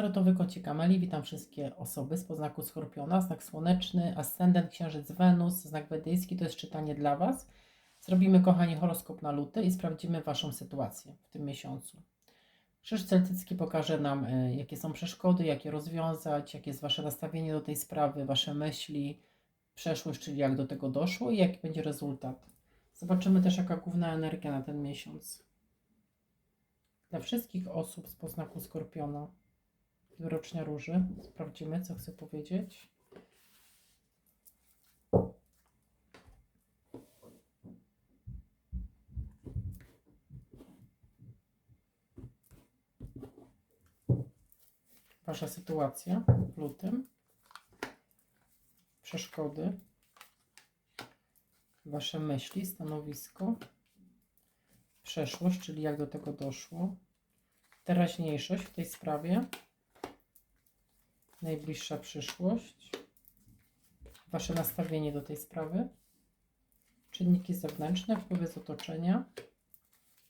Tarotowy kącik Ameli, witam wszystkie osoby z poznaku Skorpiona, znak słoneczny, ascendent, księżyc Wenus, znak wedyjski, to jest czytanie dla Was. Zrobimy, kochani, horoskop na luty i sprawdzimy Waszą sytuację w tym miesiącu. Krzyż celtycki pokaże nam, y, jakie są przeszkody, jak je rozwiązać, jakie jest Wasze nastawienie do tej sprawy, Wasze myśli, przeszłość, czyli jak do tego doszło i jaki będzie rezultat. Zobaczymy też, jaka główna energia na ten miesiąc. Dla wszystkich osób z poznaku Skorpiona Wyrocznia Róży. Sprawdzimy, co chcę powiedzieć. Wasza sytuacja w lutym. Przeszkody. Wasze myśli, stanowisko. Przeszłość, czyli jak do tego doszło. Teraźniejszość w tej sprawie najbliższa przyszłość, Wasze nastawienie do tej sprawy, czynniki zewnętrzne, wpływy z otoczenia,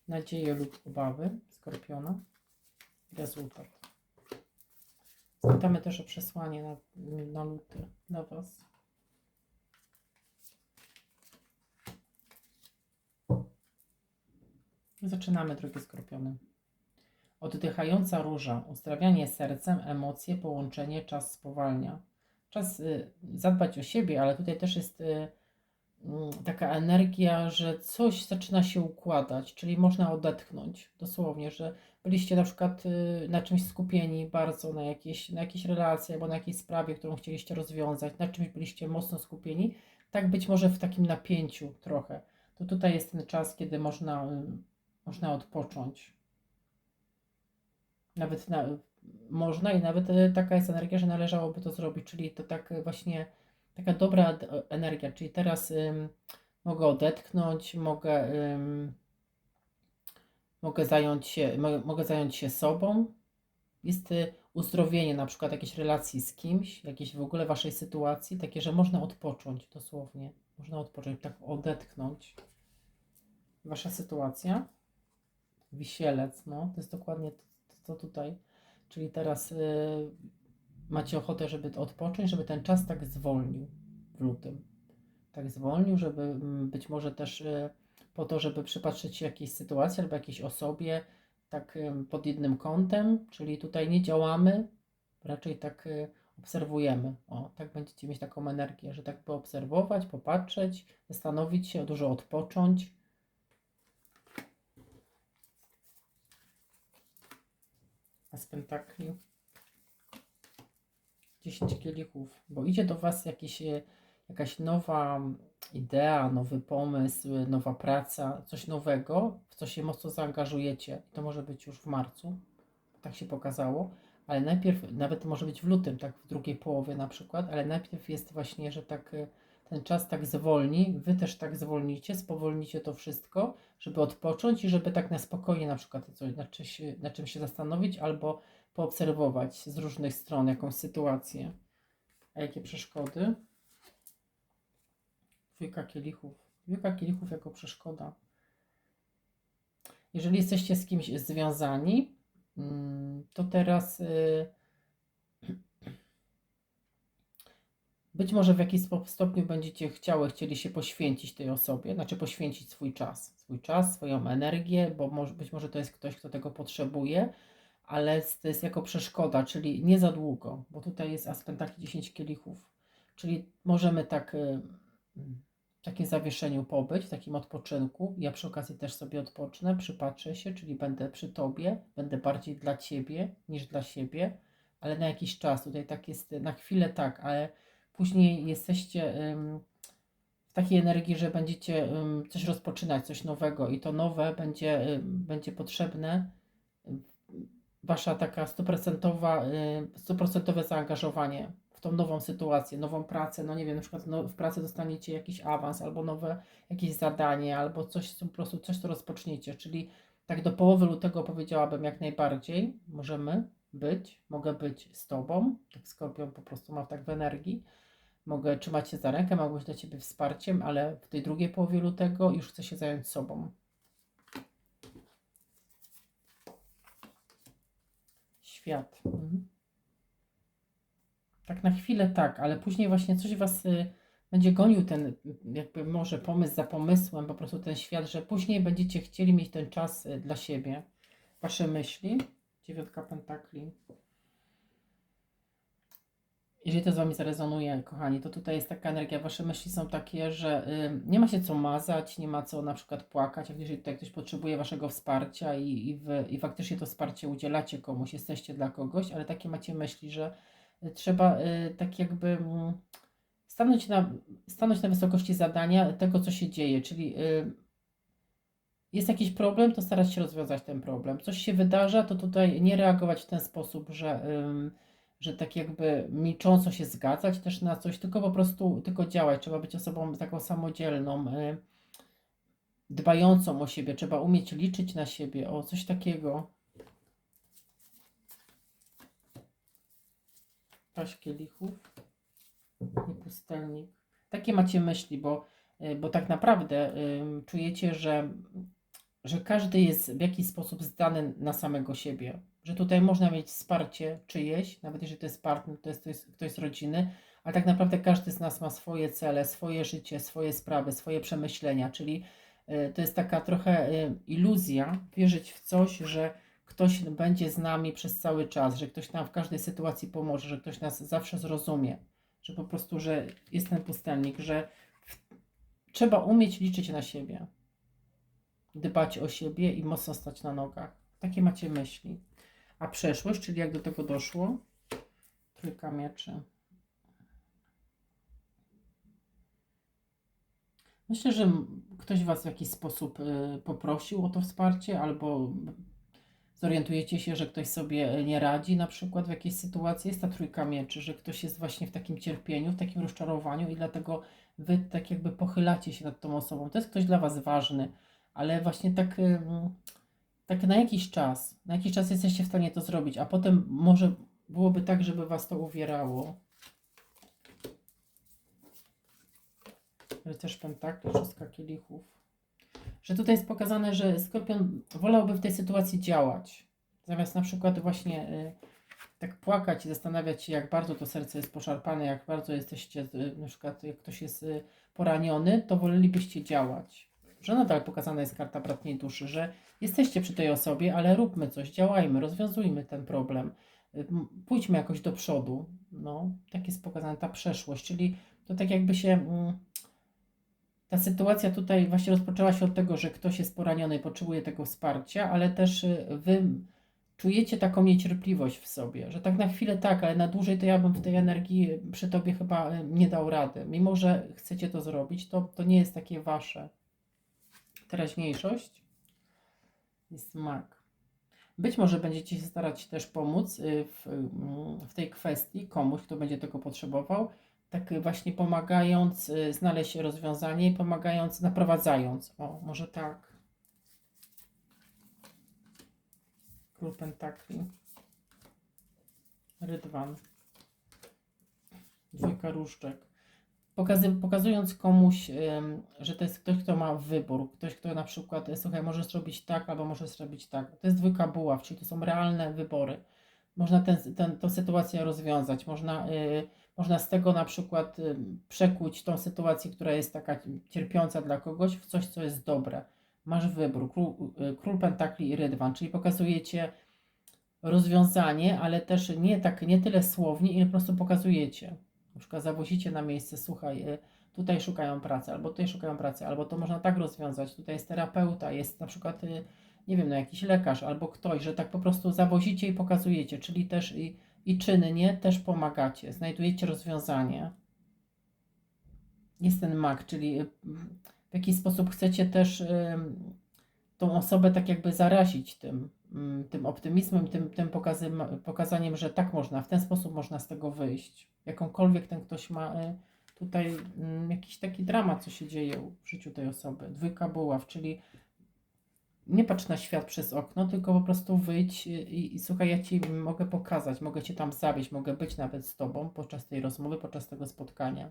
nadzieje lub obawy Skorpiona, rezultat. Zapytamy też o przesłanie na, na luty dla Was. Zaczynamy, drogie Skorpiony. Oddychająca róża, uzdrawianie sercem, emocje, połączenie, czas spowalnia. Czas y, zadbać o siebie, ale tutaj też jest y, mm, taka energia, że coś zaczyna się układać, czyli można odetchnąć dosłownie, że byliście na przykład y, na czymś skupieni bardzo, na jakiejś, na jakiejś relacji albo na jakiejś sprawie, którą chcieliście rozwiązać, na czymś byliście mocno skupieni, tak być może w takim napięciu trochę. To tutaj jest ten czas, kiedy można, można odpocząć nawet na, można i nawet e, taka jest energia, że należałoby to zrobić, czyli to tak właśnie taka dobra energia, czyli teraz ym, mogę odetchnąć, mogę, ym, mogę, zająć się, mo- mogę zająć się sobą. Jest y, uzdrowienie na przykład jakiejś relacji z kimś, jakiejś w ogóle waszej sytuacji, takie, że można odpocząć dosłownie, można odpocząć, tak odetchnąć. Wasza sytuacja, wisielec, no, to jest dokładnie to, to tutaj. Czyli teraz y, macie ochotę, żeby odpocząć, żeby ten czas tak zwolnił w lutym. Tak zwolnił, żeby mm, być może też y, po to, żeby przypatrzeć się jakiejś sytuacji albo jakiejś osobie tak y, pod jednym kątem, czyli tutaj nie działamy, raczej tak y, obserwujemy. O, tak będziecie mieć taką energię, że tak poobserwować, popatrzeć, zastanowić się, dużo odpocząć. Z pentakli. 10 kielichów, bo idzie do Was jakiś, e, jakaś nowa idea, nowy pomysł, nowa praca, coś nowego, w co się mocno zaangażujecie. To może być już w marcu, tak się pokazało, ale najpierw, nawet może być w lutym, tak w drugiej połowie na przykład, ale najpierw jest właśnie, że tak e, ten czas tak zwolni, Wy też tak zwolnicie, spowolnicie to wszystko, żeby odpocząć i żeby tak na spokojnie na przykład coś, na, czym się, na się zastanowić albo poobserwować z różnych stron jakąś sytuację. A jakie przeszkody? Dwójka kielichów. Dwójka kielichów jako przeszkoda. Jeżeli jesteście z kimś związani, mm, to teraz y, być może w jakiś stopniu będziecie chciały, chcieli się poświęcić tej osobie, znaczy poświęcić swój czas, swój czas, swoją energię, bo może, być może to jest ktoś, kto tego potrzebuje, ale to jest jako przeszkoda, czyli nie za długo, bo tutaj jest aspekt taki 10 kielichów, czyli możemy tak y, w takim zawieszeniu pobyć, w takim odpoczynku. Ja przy okazji też sobie odpocznę, przypatrzę się, czyli będę przy Tobie, będę bardziej dla Ciebie niż dla siebie, ale na jakiś czas. Tutaj tak jest, na chwilę tak, ale później jesteście w takiej energii, że będziecie coś rozpoczynać, coś nowego i to nowe będzie, będzie potrzebne. Wasza taka stuprocentowa, stuprocentowe zaangażowanie w tą nową sytuację, nową pracę, no nie wiem, na przykład no, w pracy dostaniecie jakiś awans albo nowe jakieś zadanie, albo coś, co po prostu coś, co rozpoczniecie, czyli tak do połowy lutego powiedziałabym jak najbardziej możemy być, mogę być z Tobą, tak Skorpion po prostu ma tak w energii, mogę trzymać się za rękę, mogę być dla Ciebie wsparciem, ale w tej drugiej połowie lutego już chcę się zająć sobą. Świat. Mhm. Tak na chwilę tak, ale później właśnie coś was y, będzie gonił ten y, jakby może pomysł za pomysłem, po prostu ten świat, że później będziecie chcieli mieć ten czas y, dla siebie. Wasze myśli. Dziewiątka pentakli. Jeżeli to z Wami zarezonuje, kochani, to tutaj jest taka energia, Wasze myśli są takie, że y, nie ma się co mazać, nie ma co na przykład płakać, jeżeli tutaj ktoś potrzebuje Waszego wsparcia i, i, wy, i faktycznie to wsparcie udzielacie komuś, jesteście dla kogoś, ale takie macie myśli, że y, trzeba y, tak jakby mm, stanąć na, stanąć na wysokości zadania tego, co się dzieje, czyli y, jest jakiś problem, to starać się rozwiązać ten problem. Coś się wydarza, to tutaj nie reagować w ten sposób, że, ym, że tak jakby milcząco się zgadzać też na coś, tylko po prostu tylko działać. Trzeba być osobą taką samodzielną, y, dbającą o siebie. Trzeba umieć liczyć na siebie, o coś takiego. Paść kielichów i pustelnik. Takie macie myśli, bo, y, bo tak naprawdę ym, czujecie, że, że każdy jest w jakiś sposób zdany na samego siebie. Że tutaj można mieć wsparcie czyjeś, nawet jeżeli to jest partner, to jest, to jest ktoś z rodziny, ale tak naprawdę każdy z nas ma swoje cele, swoje życie, swoje sprawy, swoje przemyślenia, czyli y, to jest taka trochę y, iluzja wierzyć w coś, że ktoś będzie z nami przez cały czas, że ktoś nam w każdej sytuacji pomoże, że ktoś nas zawsze zrozumie że po prostu, że jest ten pustelnik, że trzeba umieć liczyć na siebie, dbać o siebie i mocno stać na nogach. Takie macie myśli. A przeszłość, czyli jak do tego doszło? Trójka mieczy. Myślę, że ktoś Was w jakiś sposób y, poprosił o to wsparcie, albo zorientujecie się, że ktoś sobie nie radzi, na przykład w jakiejś sytuacji, jest ta trójka mieczy, że ktoś jest właśnie w takim cierpieniu, w takim rozczarowaniu i dlatego wy tak jakby pochylacie się nad tą osobą. To jest ktoś dla was ważny, ale właśnie tak, tak na jakiś czas, na jakiś czas jesteście w stanie to zrobić, a potem może byłoby tak, żeby was to uwierało. Rycerz pentakli, szóstka kielichów że tutaj jest pokazane, że Skorpion wolałby w tej sytuacji działać. Zamiast na przykład właśnie y, tak płakać i zastanawiać się, jak bardzo to serce jest poszarpane, jak bardzo jesteście, y, na przykład jak ktoś jest y, poraniony, to wolelibyście działać. Że nadal pokazana jest karta bratniej duszy, że jesteście przy tej osobie, ale róbmy coś, działajmy, rozwiązujmy ten problem. Y, Pójdźmy jakoś do przodu. No, tak jest pokazana ta przeszłość, czyli to tak jakby się... Mm, ta sytuacja tutaj właśnie rozpoczęła się od tego, że ktoś jest poraniony i potrzebuje tego wsparcia, ale też y, wy czujecie taką niecierpliwość w sobie, że tak na chwilę tak, ale na dłużej to ja bym w tej energii przy tobie chyba y, nie dał rady. Mimo, że chcecie to zrobić, to, to nie jest takie wasze. Teraźniejszość jest mak. Być może będziecie się starać też pomóc y, w, mm, w tej kwestii komuś, kto będzie tego potrzebował, tak właśnie pomagając y, znaleźć rozwiązanie i pomagając, naprowadzając. O, może tak. Król Pentakli. Rydwan. Dwójka różdżek. Pokazując komuś, że to jest ktoś, kto ma wybór, ktoś, kto na przykład, e, słuchaj, może zrobić tak, albo może zrobić tak. To jest dwójka buław, czyli to są realne wybory. Można ten, ten, tę sytuację rozwiązać, można, y, można z tego na przykład y, przekuć tą sytuację, która jest taka cierpiąca dla kogoś, w coś, co jest dobre. Masz wybór, król, y, król pentakli i rydwan, czyli pokazujecie rozwiązanie, ale też nie tak, nie tyle słownie, ile po prostu pokazujecie. Na przykład zawozicie na miejsce, słuchaj, y, tutaj szukają pracy, albo tutaj szukają pracy, albo to można tak rozwiązać, tutaj jest terapeuta, jest na przykład, y, nie wiem, no jakiś lekarz, albo ktoś, że tak po prostu zawozicie i pokazujecie, czyli też i, i czynnie też pomagacie, znajdujecie rozwiązanie. Jest ten mag, czyli y, w jakiś sposób chcecie też tą osobę tak jakby zarazić tym, mm, tym optymizmem, tym, tym pokazym, pokazaniem, że tak można, w ten sposób można z tego wyjść. Jakąkolwiek ten ktoś ma y, tutaj mm, jakiś taki dramat, co się dzieje w życiu tej osoby. Dwójka buław, czyli nie patrz na świat przez okno, tylko po prostu wyjdź i, i słuchaj, ja ci mogę pokazać, mogę cię tam zawieźć, mogę być nawet z tobą podczas tej rozmowy, podczas tego spotkania,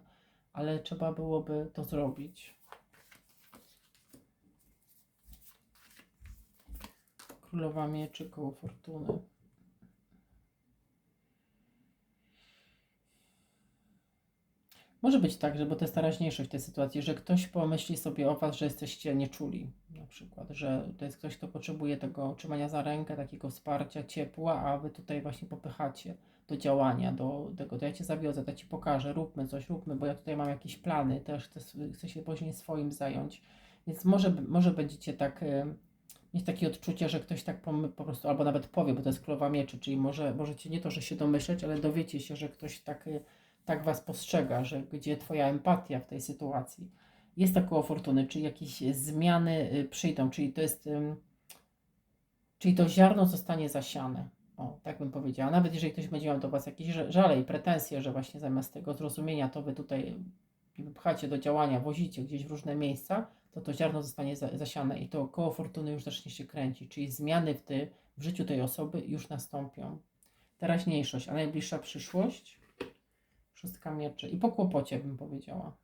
ale trzeba byłoby to zrobić. Królowa mieczy, koło fortuny. Może być tak, że bo to jest teraźniejszość tej sytuacji, że ktoś pomyśli sobie o Was, że jesteście nieczuli, na przykład, że to jest ktoś, kto potrzebuje tego trzymania za rękę, takiego wsparcia, ciepła, a Wy tutaj właśnie popychacie do działania, do tego, to ja Cię zawiozę, to ja Ci pokażę, róbmy coś, róbmy, bo ja tutaj mam jakieś plany, też chcę, chcę się później swoim zająć, więc może, może będziecie tak e, mieć takie odczucie, że ktoś tak po, po prostu, albo nawet powie, bo to jest królowa mieczy, czyli może, możecie nie to, że się domyśleć, ale dowiecie się, że ktoś tak, e, tak was postrzega, że gdzie twoja empatia w tej sytuacji. Jest tak koło fortuny, czy jakieś zmiany y, przyjdą, czyli to jest, czyli to ziarno zostanie zasiane. O, tak bym powiedziała. Nawet jeżeli ktoś będzie miał do was jakieś żale i pretensje, że właśnie zamiast tego zrozumienia, to wy tutaj pchacie do działania, wozicie gdzieś w różne miejsca, to to ziarno zostanie za, zasiane i to koło fortuny już zacznie się kręcić, czyli zmiany w, ty, w życiu tej osoby już nastąpią. Teraźniejszość, a najbliższa przyszłość, szóstka mieczy i po kłopocie bym powiedziała.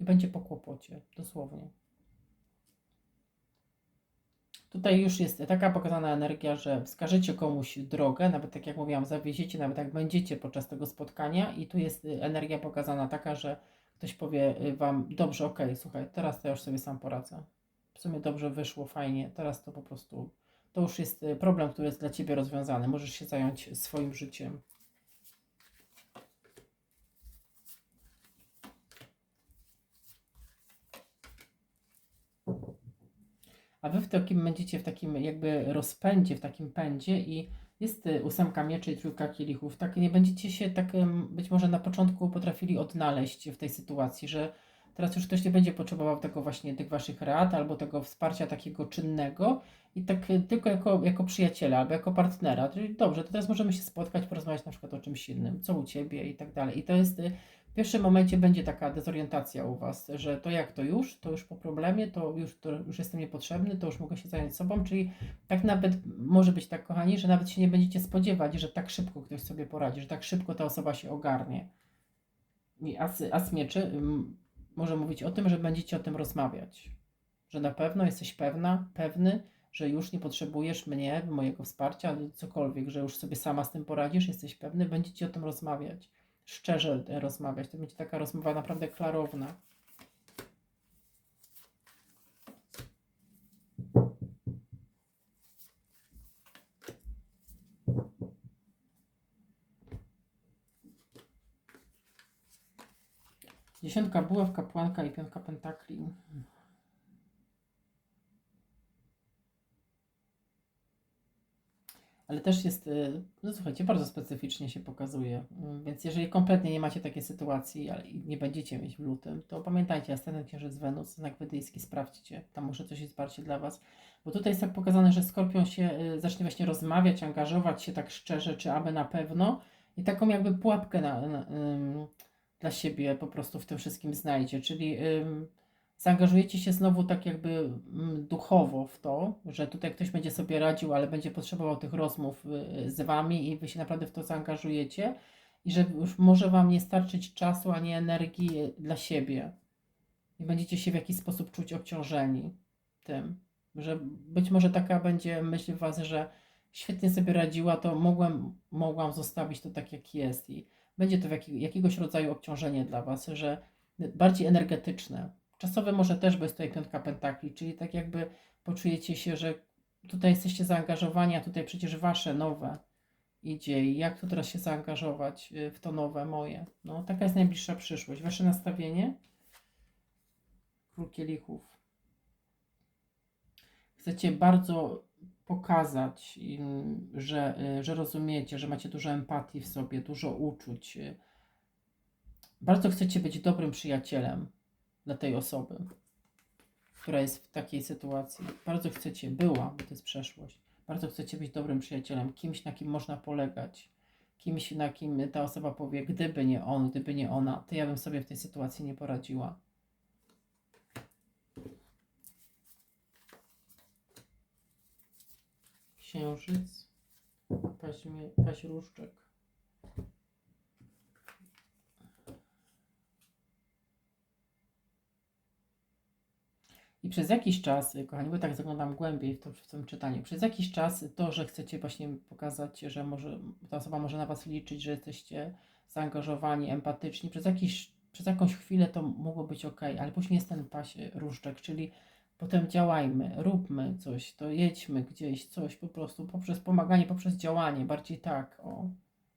I będzie po kłopocie, dosłownie. Tutaj już jest taka pokazana energia, że wskażecie komuś drogę, nawet tak jak mówiłam, zawieziecie, nawet jak będziecie podczas tego spotkania i tu jest energia pokazana taka, że ktoś powie y, Wam, dobrze, okej, słuchaj, teraz to ja już sobie sam poradzę. W sumie dobrze wyszło, fajnie, teraz to po prostu, to już jest y, problem, który jest dla Ciebie rozwiązany. Możesz się zająć swoim życiem. A wy w takim będziecie w takim jakby rozpędzie, w takim pędzie i jest y, ósemka mieczy i trójka kielichów. Tak nie będziecie się tak być może na początku potrafili odnaleźć w tej sytuacji, że teraz już ktoś nie będzie potrzebował tego właśnie tych waszych rad albo tego wsparcia takiego czynnego i tak y, tylko jako, jako przyjaciela albo jako partnera. Czyli dobrze, to teraz możemy się spotkać, porozmawiać na przykład o czymś innym, co u ciebie i tak dalej. I to jest y, pierwszym momencie będzie taka dezorientacja u Was, że to jak to już, to już po problemie, to już, to już jestem niepotrzebny, to już mogę się zająć sobą, czyli tak nawet może być tak, kochani, że nawet się nie będziecie spodziewać, że tak szybko ktoś sobie poradzi, że tak szybko ta osoba się ogarnie. I as, as mieczy ym, może mówić o tym, że będziecie o tym rozmawiać, że na pewno jesteś pewna, pewny, że już nie potrzebujesz mnie, mojego wsparcia, cokolwiek, że już sobie sama z tym poradzisz, jesteś pewny, będziecie o tym rozmawiać szczerze rozmawiać. To będzie taka rozmowa naprawdę klarowna. Dziesiątka buław, kapłanka i piątka pentakli. Ale też jest, y, no słuchajcie, bardzo specyficznie się pokazuje. Y, Więc jeżeli kompletnie nie macie takiej sytuacji ale nie będziecie mieć w lutym, to pamiętajcie, ascendent księżyc Wenus, znak wydyjski, sprawdźcie, tam może coś jest bardziej dla Was. Bo tutaj jest tak pokazane, że Skorpion się y, zacznie właśnie rozmawiać, angażować się tak szczerze, czy aby na pewno i taką jakby pułapkę na, na, ym, dla siebie po prostu w tym wszystkim znajdzie, czyli zaangażujecie się znowu tak jakby mm, duchowo w to, że tutaj ktoś będzie sobie radził, ale będzie potrzebował tych rozmów y, z wami i wy się naprawdę w to zaangażujecie i że już może wam nie starczyć czasu ani energii y, dla siebie. I będziecie się w jakiś sposób czuć obciążeni tym, że być może taka będzie myśl w was, że świetnie sobie radziła, to mogłem, mogłam zostawić to tak jak jest. I będzie to w jaki, jakiegoś rodzaju obciążenie dla was, że bardziej energetyczne, Czasowe może też, bo jest tutaj piątka pentakli, czyli tak jakby poczujecie się, że tutaj jesteście zaangażowani, a tutaj przecież wasze nowe idzie i jak tu teraz się zaangażować y, w to nowe moje. No, taka jest najbliższa przyszłość. Wasze nastawienie? Król kielichów. Chcecie bardzo pokazać że, y, że rozumiecie, że macie dużo empatii w sobie, dużo uczuć. y. Bardzo chcecie być dobrym przyjacielem dla tej osoby, która jest w takiej sytuacji. Bardzo chcecie, była, bo to jest przeszłość. Bardzo chcecie być dobrym przyjacielem, kimś, na kim można polegać, kimś, na kim ta osoba powie, gdyby nie on, gdyby nie ona, to ja bym sobie w tej sytuacji nie poradziła. Księżyc, paźmie, paźrószczek. I przez jakiś czas, y, kochani, bo tak zaglądam głębiej w, w tym czytaniu, przez jakiś czas to, że chcecie właśnie pokazać, że może ta osoba może na Was liczyć, że jesteście zaangażowani, empatyczni, przez jakiś, Przez jakąś chwilę to mogło być ok, ale później jest ten pasie różdżek, czyli potem działajmy, róbmy coś, to jedźmy gdzieś, coś po prostu poprzez pomaganie, poprzez działanie, bardziej tak, o.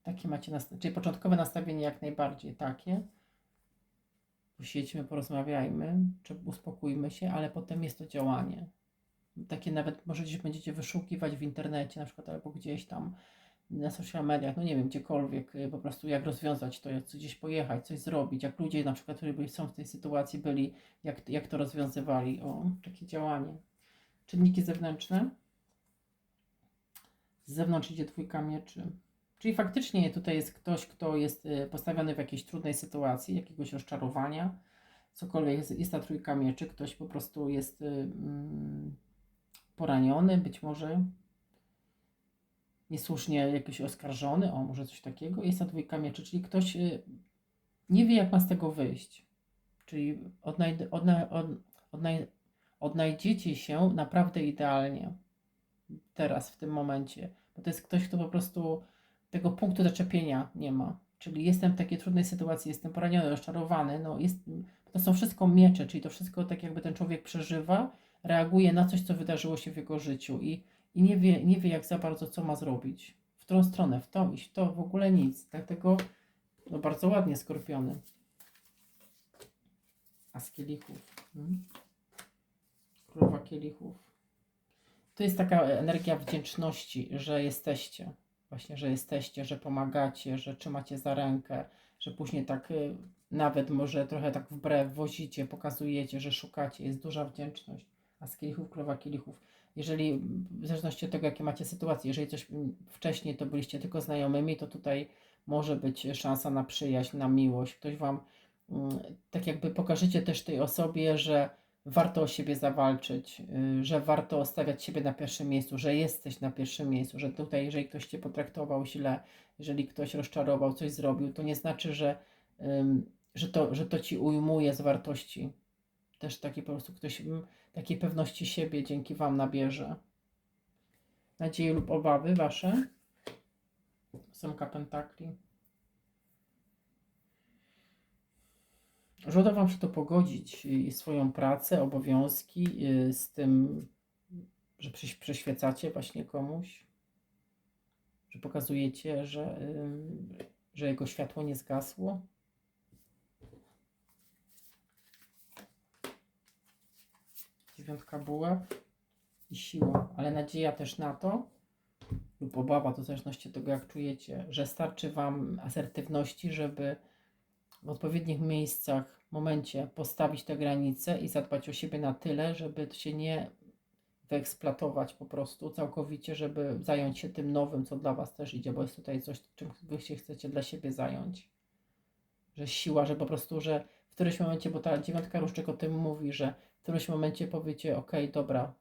Takie macie, czyli początkowe nastawienie jak najbardziej takie. Posiedźmy, porozmawiajmy, czy uspokójmy się, ale potem jest to działanie. Takie nawet może gdzieś będziecie wyszukiwać w internecie na przykład albo gdzieś tam na social mediach, no nie wiem, gdziekolwiek, y, po prostu jak rozwiązać to, jak gdzieś pojechać, coś zrobić, jak ludzie na przykład, którzy byli, są w tej sytuacji, byli, jak, jak to rozwiązywali, o, takie działanie. Czynniki zewnętrzne. Z zewnątrz idzie dwójka mieczy. Czyli faktycznie tutaj jest ktoś, kto jest y, postawiony w jakiejś trudnej sytuacji, jakiegoś rozczarowania, cokolwiek, jest, jest ta trójka mieczy, ktoś po prostu jest y, mm, poraniony, być może niesłusznie jakiś oskarżony, o może coś takiego, jest ta dwójka mieczy, czyli ktoś y, nie wie jak ma z tego wyjść, czyli odna, od, odnaj, odnajdziecie się naprawdę idealnie teraz, w tym momencie, bo to jest ktoś, kto po prostu tego punktu zaczepienia nie ma, czyli jestem w takiej trudnej sytuacji, jestem poraniony, rozczarowany, no jest, to są wszystko miecze, czyli to wszystko tak jakby ten człowiek przeżywa, reaguje na coś, co wydarzyło się w jego życiu i i nie wie, nie wie jak za bardzo, co ma zrobić. W którą stronę, w tą iść, w to w ogóle nic. Dlatego no bardzo ładnie skorpiony. A z kielichów. Hmm? Królowa kielichów. To jest taka energia wdzięczności, że jesteście. Właśnie, że jesteście, że pomagacie, że trzymacie za rękę, że później tak y, nawet może trochę tak wbrew wozicie, pokazujecie, że szukacie. Jest duża wdzięczność. A z kielichów, królowa kielichów jeżeli w zależności od tego, jakie macie sytuację, jeżeli coś wcześniej to byliście tylko znajomymi, to tutaj może być szansa na przyjaźń, na miłość. Ktoś wam tak jakby pokażecie też tej osobie, że warto o siebie zawalczyć, y, że warto stawiać siebie na pierwszym miejscu, że jesteś na pierwszym miejscu, że tutaj, jeżeli ktoś cię potraktował źle, jeżeli ktoś rozczarował, coś zrobił, to nie znaczy, że, że, to, że to ci ujmuje z wartości. Też taki po prostu ktoś takiej pewności siebie dzięki Wam nabierze. Nadzieje lub obawy Wasze? Semka pentakli. Że uda Wam się to pogodzić i swoją pracę, obowiązki y, z tym, że przeświecacie właśnie komuś, że pokazujecie, że, że jego światło nie zgasło. dziewiątka buław i siła, ale nadzieja też na to, lub obawa, to w zależności od tego, jak czujecie, że starczy Wam asertywności, żeby w odpowiednich miejscach, momencie postawić te granice i zadbać o siebie na tyle, żeby się nie wyeksploatować po prostu całkowicie, żeby zająć się tym nowym, co dla Was też idzie, bo jest tutaj coś, czym Wy się chcecie dla siebie zająć. Że siła, że po prostu, że w którymś momencie, bo ta dziewiątka różdżek o tym mówi, że w którymś momencie powiecie, ok, dobra,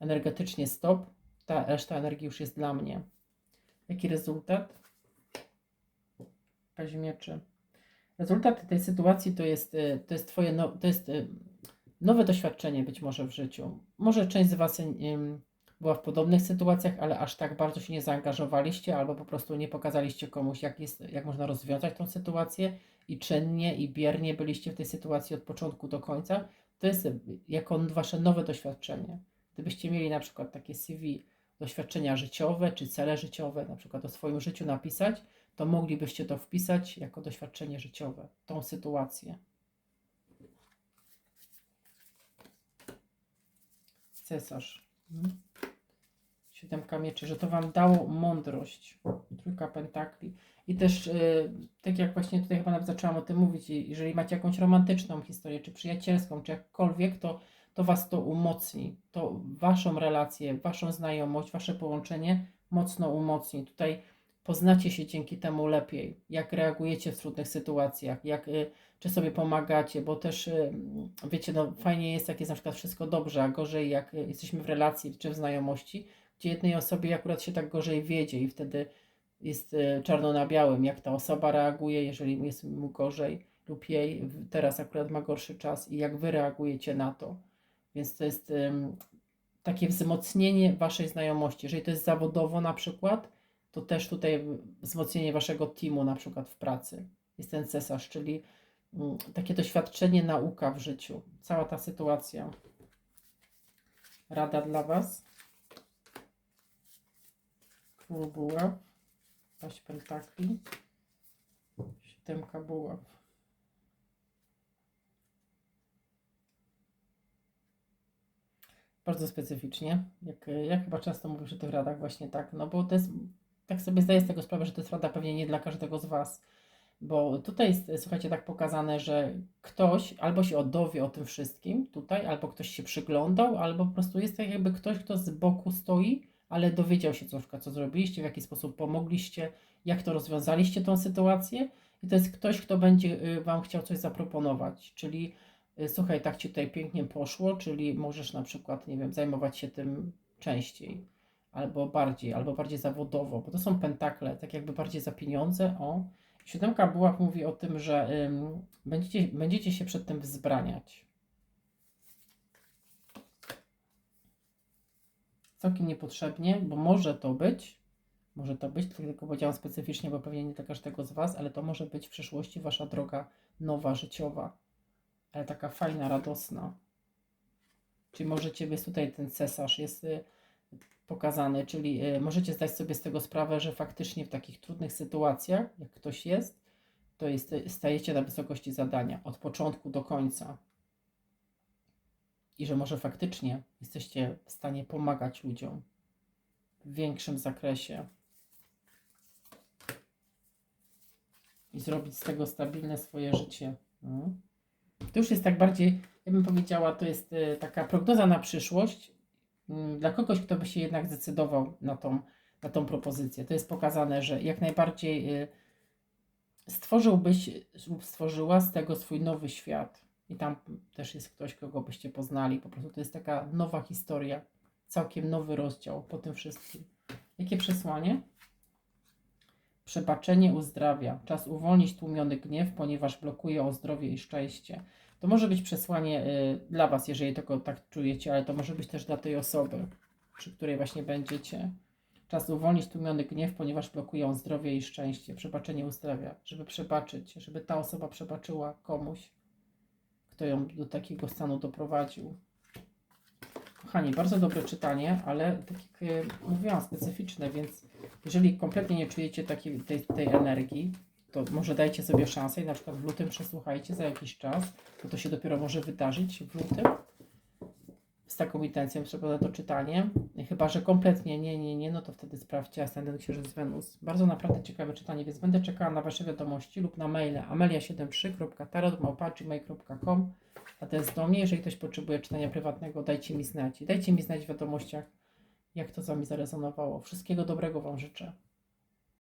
energetycznie stop, ta reszta energii już jest dla mnie. Jaki rezultat? Kazimierzy. Rezultat tej sytuacji to jest, y, to jest twoje, no, to jest y, nowe doświadczenie być może w życiu. Może część z Was była w podobnych sytuacjach, ale aż tak bardzo się nie zaangażowaliście, albo po prostu nie pokazaliście komuś, jak, jest, jak można rozwiązać tą sytuację i czynnie i biernie byliście w tej sytuacji od początku do końca, to jest jako wasze nowe doświadczenie. Gdybyście mieli na przykład takie CV, doświadczenia życiowe czy cele życiowe, na przykład o swoim życiu napisać, to moglibyście to wpisać jako doświadczenie życiowe, tą sytuację. Cesarz. Hmm? Siódemka mieczy, że to wam dało mądrość. Trójka pentakli. I też, yy, tak jak właśnie tutaj chyba nawet zaczęłam o tym mówić, jeżeli macie jakąś romantyczną historię, czy przyjacielską, czy jakkolwiek, to, to was to umocni. To waszą relację, waszą znajomość, wasze połączenie mocno umocni. Tutaj poznacie się dzięki temu lepiej, jak reagujecie w trudnych sytuacjach, jak, y, czy sobie pomagacie, bo też y, wiecie, no fajnie jest, jak jest na przykład wszystko dobrze, a gorzej jak y, jesteśmy w relacji czy w znajomości, gdzie jednej osobie akurat się tak gorzej wiedzie i wtedy jest czarno na białym, jak ta osoba reaguje, jeżeli jest mu gorzej lub jej teraz akurat ma gorszy czas i jak wy reagujecie na to. Więc to jest um, takie wzmocnienie waszej znajomości. Jeżeli to jest zawodowo na przykład, to też tutaj wzmocnienie waszego teamu na przykład w pracy. Jest ten cesarz, czyli mm, takie doświadczenie, nauka w życiu. Cała ta sytuacja. Rada dla Was. Król buław. Paść pentakli. Siódemka buław. Bardzo specyficznie. Jak, ja chyba często mówię przy tych radach właśnie tak, no bo to jest, tak sobie zdaję z tego sprawę, że to jest rada pewnie nie dla każdego z Was. Bo tutaj jest, słuchajcie, tak pokazane, że ktoś albo się dowie o tym wszystkim tutaj, albo ktoś się przyglądał, albo po prostu jest tak jakby ktoś, kto z boku stoi, ale dowiedział się przykład, co zrobiliście, w jaki sposób pomogliście, jak to rozwiązaliście tą sytuację. I to jest ktoś, kto będzie y, Wam chciał coś zaproponować. Czyli y, słuchaj, tak Ci tutaj pięknie poszło, czyli możesz na przykład, nie wiem, zajmować się tym częściej, albo bardziej, albo bardziej zawodowo, bo to są pentakle, tak jakby bardziej za pieniądze, o. Siódemka buław mówi o tym, że ym, będziecie, będziecie się przed tym wzbraniać. Całkiem niepotrzebnie, bo może to być, może to być, tylko powiedziałam specyficznie, bo pewnie nie dla każdego z Was, ale to może być w przyszłości Wasza droga nowa, życiowa, ale taka fajna, radosna. Czyli możecie, jest tutaj ten cesarz, jest y, pokazany, czyli y, możecie zdać sobie z tego sprawę, że faktycznie w takich trudnych sytuacjach, jak ktoś jest, to jest, y, stajecie na wysokości zadania od początku do końca. I że może faktycznie jesteście w stanie pomagać ludziom w większym zakresie i zrobić z tego stabilne swoje życie. No. To już jest tak bardziej, ja bym powiedziała, to jest y, taka prognoza na przyszłość, dla kogoś, kto by się jednak zdecydował na tą, na tą propozycję. To jest pokazane, że jak najbardziej y, stworzyłbyś lub stworzyła z tego swój nowy świat. I tam też jest ktoś, kogo byście poznali. Po prostu to jest taka nowa historia, całkiem nowy rozdział po tym wszystkim. Jakie przesłanie? Przebaczenie uzdrawia. Czas uwolnić tłumiony gniew, ponieważ blokuje o zdrowie i szczęście. To może być przesłanie y, dla Was, jeżeli tylko tak czujecie, ale to może być też dla tej osoby, przy której właśnie będziecie. Czas uwolnić tłumiony gniew, ponieważ blokuje on zdrowie i szczęście. Przebaczenie uzdrawia, żeby przebaczyć, żeby ta osoba przebaczyła komuś, kto ją do takiego stanu doprowadził. Kochani, bardzo dobre czytanie, ale tak jak e, mówiłam, specyficzne, więc jeżeli kompletnie nie czujecie takiej, tej, tej energii, to może dajcie sobie szansę i na przykład w lutym przesłuchajcie za jakiś czas, bo to się dopiero może wydarzyć w lutym. Z taką intencją trzeba to czytanie. Chyba, że kompletnie nie, nie, nie, no to wtedy sprawdźcie Ascendent Księżyc Wenus. Bardzo naprawdę ciekawe czytanie, więc będę czekała na Wasze wiadomości lub na maile amelia73.tarot.gmail.com a to jest do mnie. Jeżeli ktoś potrzebuje czytania prywatnego, dajcie mi znać. Dajcie mi znać w wiadomościach, jak to z Wami zarezonowało. Wszystkiego dobrego Wam życzę.